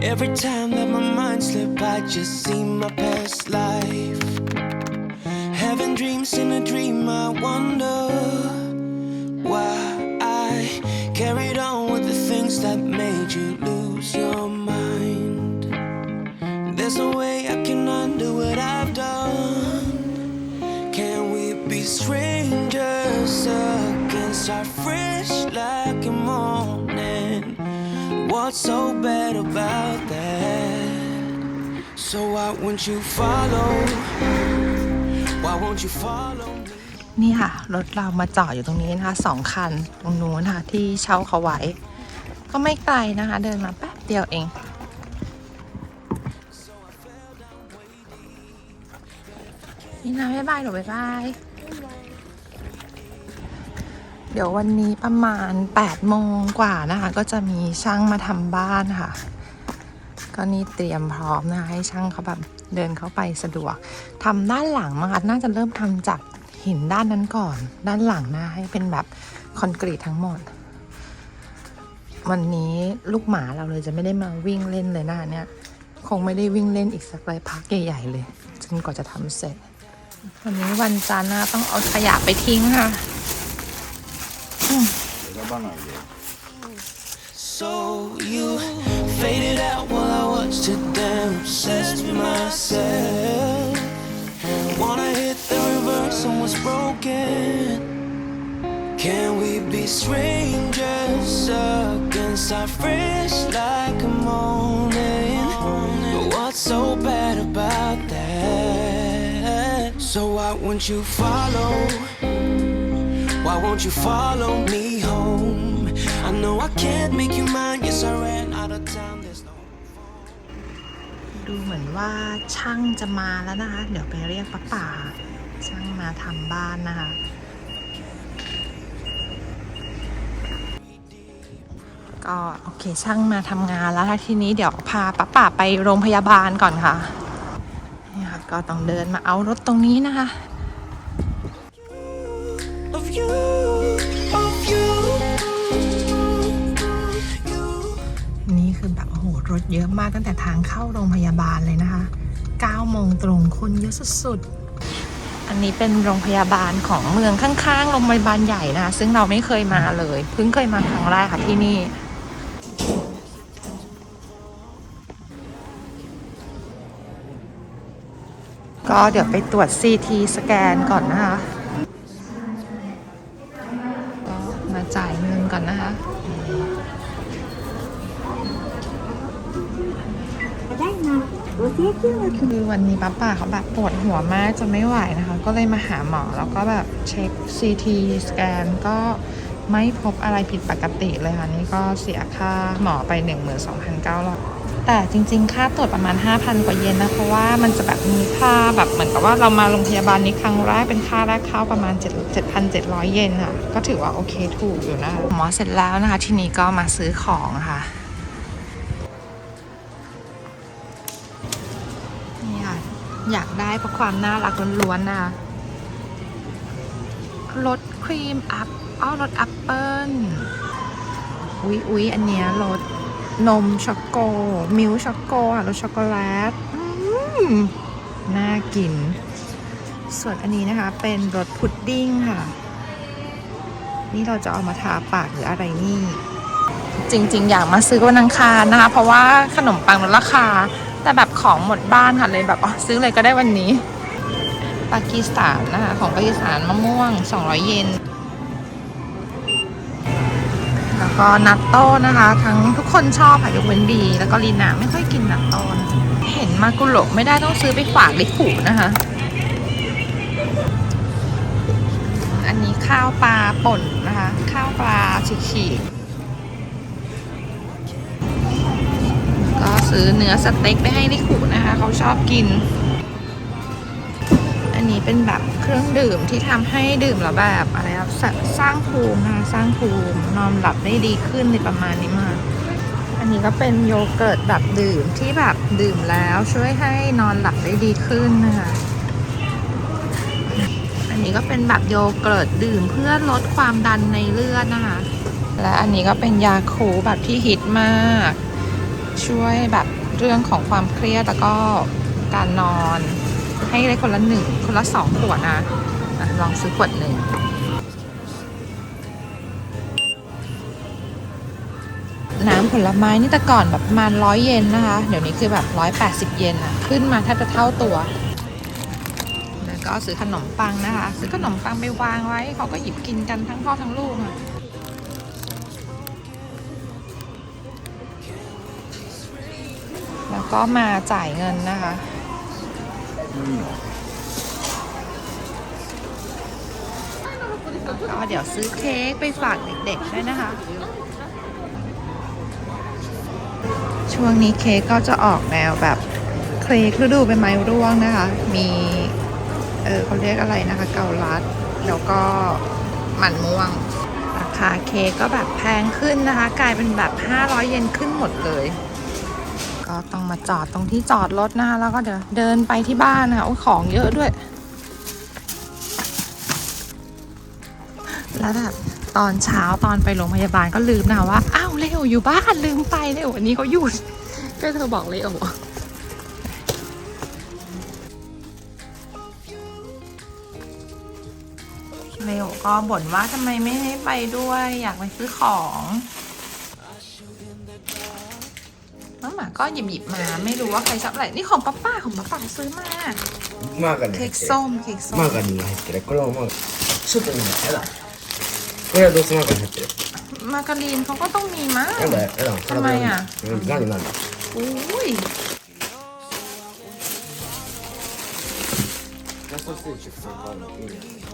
Every time that my mind slip, I just see my past life. Having dreams in a dream, I wonder why I carried on with the things that made you lose your mind. There's no way I can undo what I've done. Can we be strangers again? Start fresh What's so bad about that? So why won't you follow? Why won't you follow นี่ค่ะ รถเรามาจอดอยู่ตรงนี้นะคะสองคันตรงนู้นค่ะ ที่เช่าเขาไว้ ก็ไม่ไกลนะคะ เดินมาแป๊บเดียวเอง นี่นะบ๊ายบายหนูบ๊ายบาย ดี๋ยววันนี้ประมาณ8โมงกว่านะคะ ก็จะมีช่างมาทำบ้านค่ะ ก็นี่เตรียมพร้อมนะคะ ให้ช่างเขาแบบเดินเข้าไปสะดวกทำด้านหลังมั้งคะน่าจะเริ่มทำจากหินด้านนั้นก่อน ด้านหลังนะให้เป็นแบบคอนกรีตทั้งหมด วันนี้ลูกหมาเราเลยจะไม่ได้มาวิ่งเล่นเลยนะเนี่ยคงไม่ได้วิ่งเล่นอีกสักเลยพักใหญ่ๆเลยจนกว่าจะทำเสร็จวันนี้วันจันทร์นะต้องเอาขยะไปทิ้งค่ะ So you faded out while I watched it damn obsessed myself. Wanna hit the reverse on what's broken. Can we be strangers again? Start fresh like a morning. But what's so bad about that? So why won't you follow? Why won't you follow me home? I know I can't make you mine. Yes, I ran out of time. There's no. ดูเหมือนว่าช่างจะมาแล้วนะคะ เดี๋ยวไปเรียกป้าป่า ช่างมาทำบ้านนะคะ ก็โอเคช่างมาทำงานแล้วทีนี้เดี๋ยวพาป้าป่าไปโรงพยาบาลก่อนค่ะนี่ค่ะ ก็ต้องเดินมาเอารถตรงนี้นะคะ เยอะมากตั้งแต่ทางเข้าโรงพยาบาลเลยนะคะ9โมงตรงคนเยอะสุดๆ อันนี้เป็นโรงพยาบาลของเมืองข้างๆ โรงพยาบาลใหญ่นะคะซึ่งเราไม่เคยมาเลย เพิ่งเคยมาครั้งแรกค่ะที่นี่ ก็เดี๋ยวไปตรวจ CT สแกนก่อนนะคะ คือวันนี้ป้าป่าเขาแบบปวดหัวมากจนไม่ไหวนะคะ ก็เลยมาหาหมอแล้วก็แบบเช็ค CT สแกนก็ไม่พบอะไรผิดปกติเลยค่ะ นี่ก็เสียค่าหมอไป 12,900แต่จริงๆ ค่าตรวจประมาณ 5,000 กว่าเยนนะ เพราะว่ามันจะแบบมีค่าแบบเหมือนกับว่าเรามาโรงพยาบาลนี้ครั้งแรกเป็นค่าแรกเข้าประมาณ 7,700 เยนค่ะ ก็ถือว่าโอเคถูกอยู่นะคะหมอเสร็จแล้วนะคะ ทีนี้ก็มาซื้อของค่ะ อยากได้เพราะความน่ารักล้วนๆนะคะรสครีมอัพอ้อรสแอปเปิ้ลอุ๊ยอุ๊ยอันเนี้ยรสนมช็อกโก มิลช็อกโกค่ะรสช็อกโกแลตน่ากิน ส่วนอันนี้นะคะ เป็นรสพุดดิ้งค่ะ นี่เราจะเอามาทาปากหรืออะไรนี่ จริง ๆ อยากมาซื้อวันอังคารนะคะ เพราะว่าขนมปังลดราคา แต่แบบของหมดบ้านค่ะเลยแบบอ๋อซื้อเลยก็ได้วันนี้ ปากีสถานนะคะของปากีสถานมะม่วง 200 เยนแล้วก็นัตโต้นะคะ ทั้งทุกคนชอบค่ะยกเว้นบี แล้วก็ลีนาไม่ค่อยกินนัตโต้นเห็นมากุโระไม่ได้ต้องซื้อไปฝากลิผูนะคะ อันนี้ข้าวปลาป่นนะคะ ข้าวปลาฉีกๆ ซื้อเนื้อสเต็กไปให้ลิขุนะคะ เขาชอบกิน อันนี้เป็นแบบเครื่องดื่มที่ทำให้ดื่มแล้วแบบอะไรครับสร้างภูมินะคะสร้างภูมินอนหลับได้ดีขึ้นในประมาณนี้มากอันนี้ก็เป็นโยเกิร์ตแบบดื่มที่แบบดื่มแล้วช่วยให้นอนหลับได้ดีขึ้นนะคะอันนี้ก็เป็นแบบโยเกิร์ตดื่มเพื่อลดความดันในเลือดนะคะและอันนี้ก็เป็นยาคูแบบที่ฮิตมาก ช่วยแบบเรื่องของความเครียดแล้วก็การนอน ให้ได้คนละหนึ่งคนละสองขวดนะอะลองซื้อขวดหนึ่งน้ำผลไม้นี่แต่ก่อนแบบประมาณร้อยเยนนะคะ เดี๋ยวนี้คือแบบร้อยแปดสิบเยนอะขึ้นมาแทบจะเท่าตัว แล้วก็ซื้อขนมปังนะคะ ซื้อขนมปังไปวางไว้ เขาก็หยิบกินกันทั้งพ่อทั้งลูกอะ ก็มาจ่ายเงินนะคะก็เดี๋ยวซื้อเค้กไปฝากเด็กๆด้วยนะคะ ช่วงนี้เค้กก็จะออกแนวแบบเค้กฤดูใบไม้ร่วงนะคะ มีเออเขาเรียกอะไรนะคะ เกาลัด แล้วก็หมันม่วง ราคาเค้กก็แบบแพงขึ้นนะคะ กลายเป็นแบบ 500 เยนขึ้นหมดเลย ก็ต้องมาจอดตรงที่จอดรถนะคะแล้วก็เดี๋ยวเดินไปที่บ้านนะคะโอ้ของเยอะด้วย แล้วแบบตอนเช้าตอนไปโรงพยาบาลก็ลืมนะคะว่าอ้าวเลโออยู่บ้านลืมไปเลโอวันนี้เขาหยุดก็เธอบอกเลโอเลโอก็บ่นว่าทำไมไม่ให้ไปด้วย อยากไปซื้อของ ก็หยิบหยิบๆมาไม่รู้ว่าใครชอบอะไรนี่ของป้าป้าของป้าป้าซื้อมา マーガリン เค้ 入 ก ってる ส้มเค้กส้ม マーガリンが入ってるこれはマーガリンちょっといいねやだこれはどうせマーガリン入ってる มาการีนเขาก็ต้องมีมั้ง やだやだทำไมอ่ะ うん何何 อุ้ย ラストス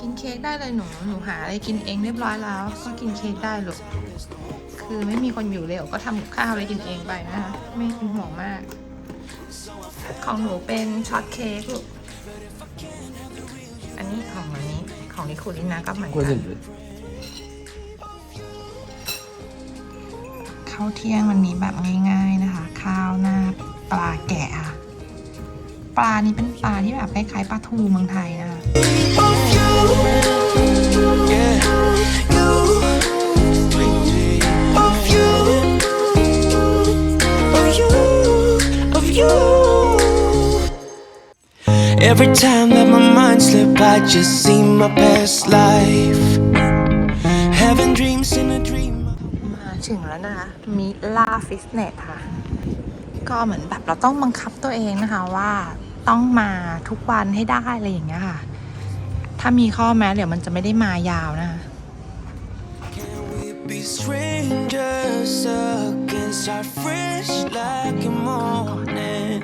กินเค้กได้เลยหนู หนูหาอะไรกินเองเรียบร้อยแล้ว ก็กินเค้กได้หรอกคือไม่มีคนอยู่เร็วก็ทำข้าวอะไรกินเองไปนะคะ ไม่เป็นห่วงมาก ของหนูเป็นช็อตเค้กอันนี้ของอันนี้ ของนิคุลินะก็เหมือนกัน ข้าวเที่ยงวันนี้แบบง่าย ๆนะคะ ข้าวหน้าปลาแกะ ปลานี้เป็นปลาที่แบบคล้ายๆปลาทูเมืองไทยนะคะ Yeah, you. Of you. Of you. Of you. Every time that my mind slip, I just see my past life. Having dreams in a dream. มาถึงแล้วนะคะ มิล่าฟิตเนสค่ะ ก็เหมือนแบบเราต้องบังคับตัวเองนะคะว่าต้องมาทุกวันให้ได้อะไรอย่างเงี้ยค่ะ ถ้ามีข้อแม้เดี๋ยวมันจะไม่ได้มายาวนะคะ Can we be strangers again? Start fresh like a morning.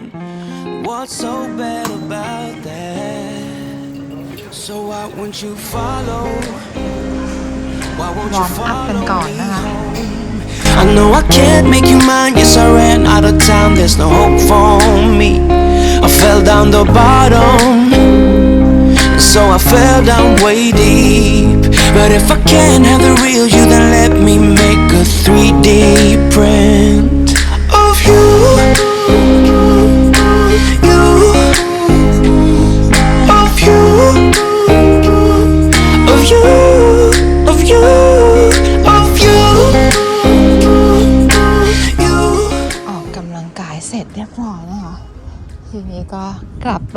What's so bad about that? So why won't you follow? Why won't ว you อร์มอัพกัน follow ก่อน me นะคะ I know I can't make you mine. Yes, I ran out of time. There's no hope for me. I fell down the bottom. So I fell down way deep. But if I can't have the real you, then let me make a 3D print of you. You.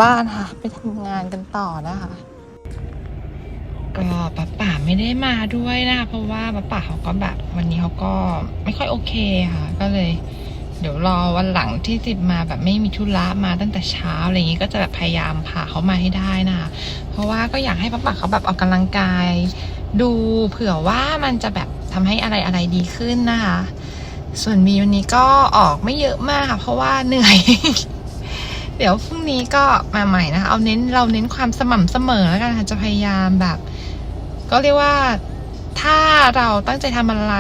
บ้านค่ะ ไปทำงานกันต่อนะคะ ก็ป้าป่าไม่ได้มาด้วยนะคะเพราะว่าป้าป่าเขาก็แบบวันนี้เขาก็ไม่ค่อยโอเคค่ะ ก็เลย เดี๋ยวรอวันหลังที่ติดมาแบบไม่มีธุระมาตั้งแต่เช้าอะไรอย่างงี้ก็จะแบบพยายามพาเขามาให้ได้นะคะเพราะว่าก็อยากให้ป้าป่าเขาแบบออกกำลังกาย ดูเผื่อว่ามันจะแบบทำให้อะไรอะไรดีขึ้นนะคะส่วนมีวันนี้ก็ออกไม่เยอะมากค่ะเพราะว่าเหนื่อย เดี๋ยวพรุ่งนี้ก็มาใหม่นะคะเอาเน้นเราเน้นความสม่ำเสมอแล้วกันค่ะจะพยายามแบบ ก็เรียกว่าถ้าเราตั้งใจทำอะไร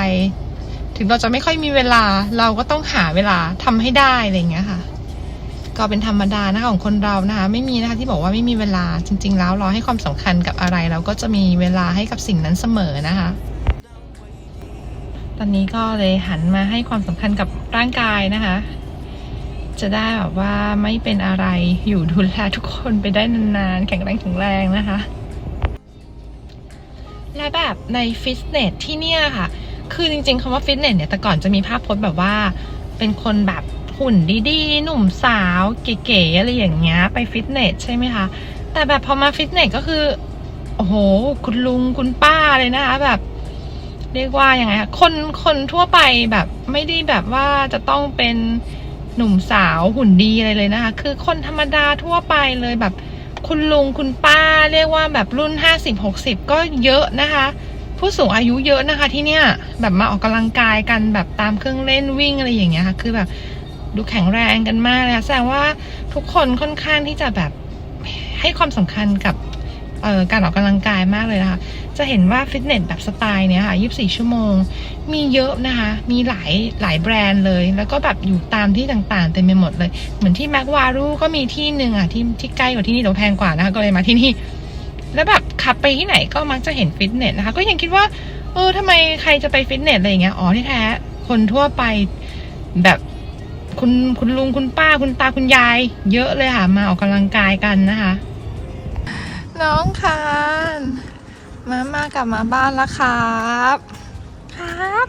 ถึงเราจะไม่ค่อยมีเวลา เราก็ต้องหาเวลาทำให้ได้อะไรอย่างเงี้ยค่ะ ก็เป็นธรรมดานะคะของคนเรานะคะ ไม่มีนะคะที่บอกว่าไม่มีเวลาจริง ๆ แล้วเราให้ความสำคัญกับอะไร เราก็จะมีเวลาให้กับสิ่งนั้นเสมอนะคะตอนนี้ก็เลยหันมาให้ความสำคัญกับร่างกายนะคะ จะได้แบบว่าไม่เป็นอะไรอยู่ดูแลทุกคนไปได้นานๆ แข็งแรงแข็งแรงนะคะ และแบบในฟิตเนสที่เนี่ยค่ะ คือจริงๆคำว่าฟิตเนสเนี่ยแต่ก่อนจะมีภาพพจน์แบบว่าเป็นคนแบบหหุ่นดีๆ หนุ่มสาวเก๋ๆอะไรอย่างเงี้ยไปฟิตเนสใช่ไหมคะ แต่แบบพอมาฟิตเนสก็คือ โอ้โห คุณลุงคุณป้าเลยนะคะแบบเรียกว่ายังไงคะคนคนทั่วไปแบบไม่ได้แบบว่าจะต้องเป็น หนุ่มสาวหุ่นดีอะไรเลยนะคะ คือคนธรรมดาทั่วไปเลยแบบ คุณลุงคุณป้าเรียกว่าแบบรุ่นห้าสิบหกสิบก็เยอะนะคะ ผู้สูงอายุเยอะนะคะที่เนี่ยแบบมาออกกำลังกายกันแบบตามเครื่องเล่นวิ่งอะไรอย่างเงี้ยค่ะ คือแบบดูแข็งแรงกันมากเลยแสดงว่าทุกคนค่อนข้างที่จะแบบให้ความสำคัญกับการออกกำลังกายมากเลยนะคะ จะเห็นว่าฟิตเนสแบบสไตล์เนี้ยค่ะ 24 ชั่วโมง มีเยอะนะคะ มีหลายหลายแบรนด์เลย แล้วก็แบบอยู่ตามที่ต่างๆเต็มไปหมดเลย เหมือนที่แม็กวารูก็มีที่หนึ่งอะที่ที่ใกล้กว่าที่นี่แต่แพงกว่านะคะก็เลยมาที่นี่ แล้วแบบขับไปที่ไหนก็มักจะเห็นฟิตเนสนะคะ ก็ยังคิดว่าเออทำไมใครจะไปฟิตเนสอะไรอย่างเงี้ย อ๋อที่แท้ คนทั่วไปแบบคุณคุณลุงคุณป้าคุณตาคุณยาย เยอะเลยค่ะ มาออกกำลังกายกันนะคะ น้องคาน มามากลับมาบ้านแล้วครับ ครับ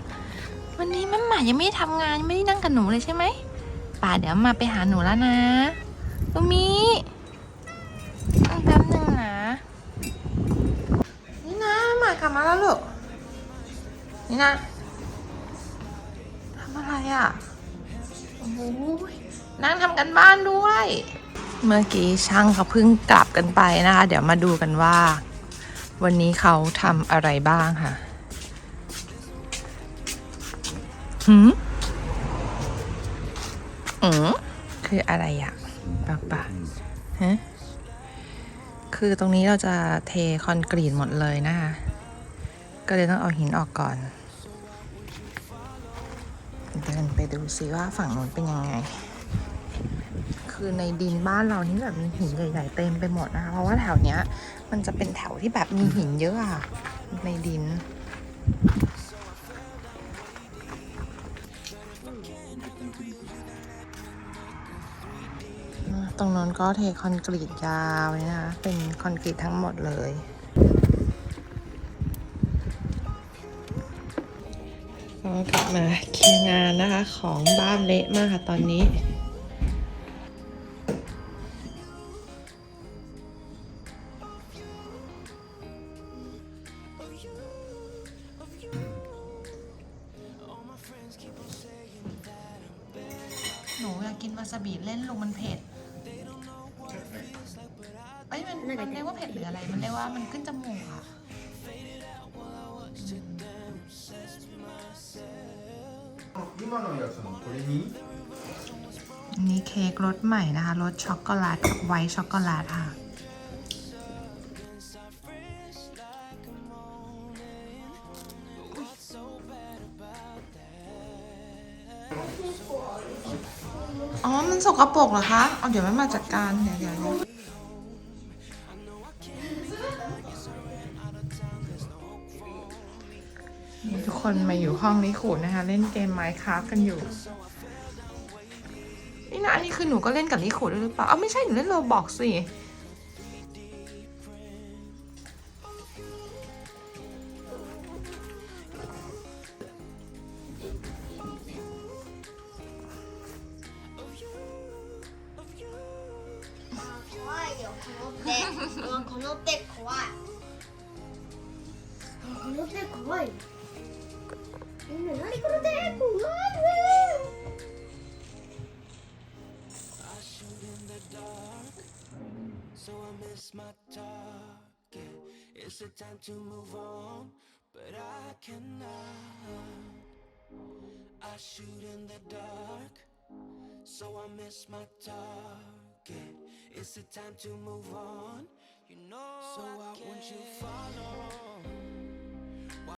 วันนี้แม่หมายังไม่ได้ทำงานยังไม่ได้นั่งกับหนูเลยใช่ไหมป่าเดี๋ยวมาไปหาหนูแล้วนะลูมิอีกแป๊บหนึ่งนะ นี่นะหมากลับมาแล้วลูก นี่นะทำอะไรอะ โอ้โหนั่งทำกันบ้านด้วย เมื่อกี้ช่างเขาเพิ่งกลับกันไปนะคะ เดี๋ยวมาดูกันว่า วันนี้เขาทำอะไรบ้างค่ะหืมอืมคืออะไรอะปะปะฮะคือตรงนี้เราจะเทคอนกรีตหมดเลยนะคะ ก็เลยต้องเอาหินออกก่อน เดินไปดูซิว่าฝั่งนู้นเป็นยังไง คือในดินบ้านเรานี่แบบมีหินใหญ่ๆเต็มไปหมดนะคะ เพราะว่าแถวเนี้ย มันจะเป็นแถวที่แบบมีหินเยอะอะในดิน ตรงนั้นก็เทคอนกรีตยาวเลยนะคะ เป็นคอนกรีตทั้งหมดเลยก็กลับมาเคลียร์งานนะคะของบ้านเละมากค่ะตอนนี้ กกินวาซาบิเล่นลุงมันเผ็ดเอ้ยมันมันเรียกว่าเผ็ดหรืออะไร มันเรียกว่ามันขึ้นจมูกอะ 今のやつのこれに อันนี้เค้กรสใหม่นะคะรสช็อกโกแลตกับไวท์ช็อกโกแลตค่ะ สกปรกเหรอคะ เอาเดี๋ยวมันมาจัดการเดี๋ยวเดี๋ยวเดี๋ยวนี่ทุกคนมาอยู่ห้องนี้ขูดนะคะ เล่นเกมไมค์คราฟกันอยู่ นี่นะอันนี้คือหนูก็เล่นกับลิโคด้วยหรือเปล่า เอ้าไม่ใช่หนูเล่นโรบอกสิ It's a time to move on, but I cannot. I shoot in the dark, so I miss my target. It's a time to move on, you know. So why won't you follow?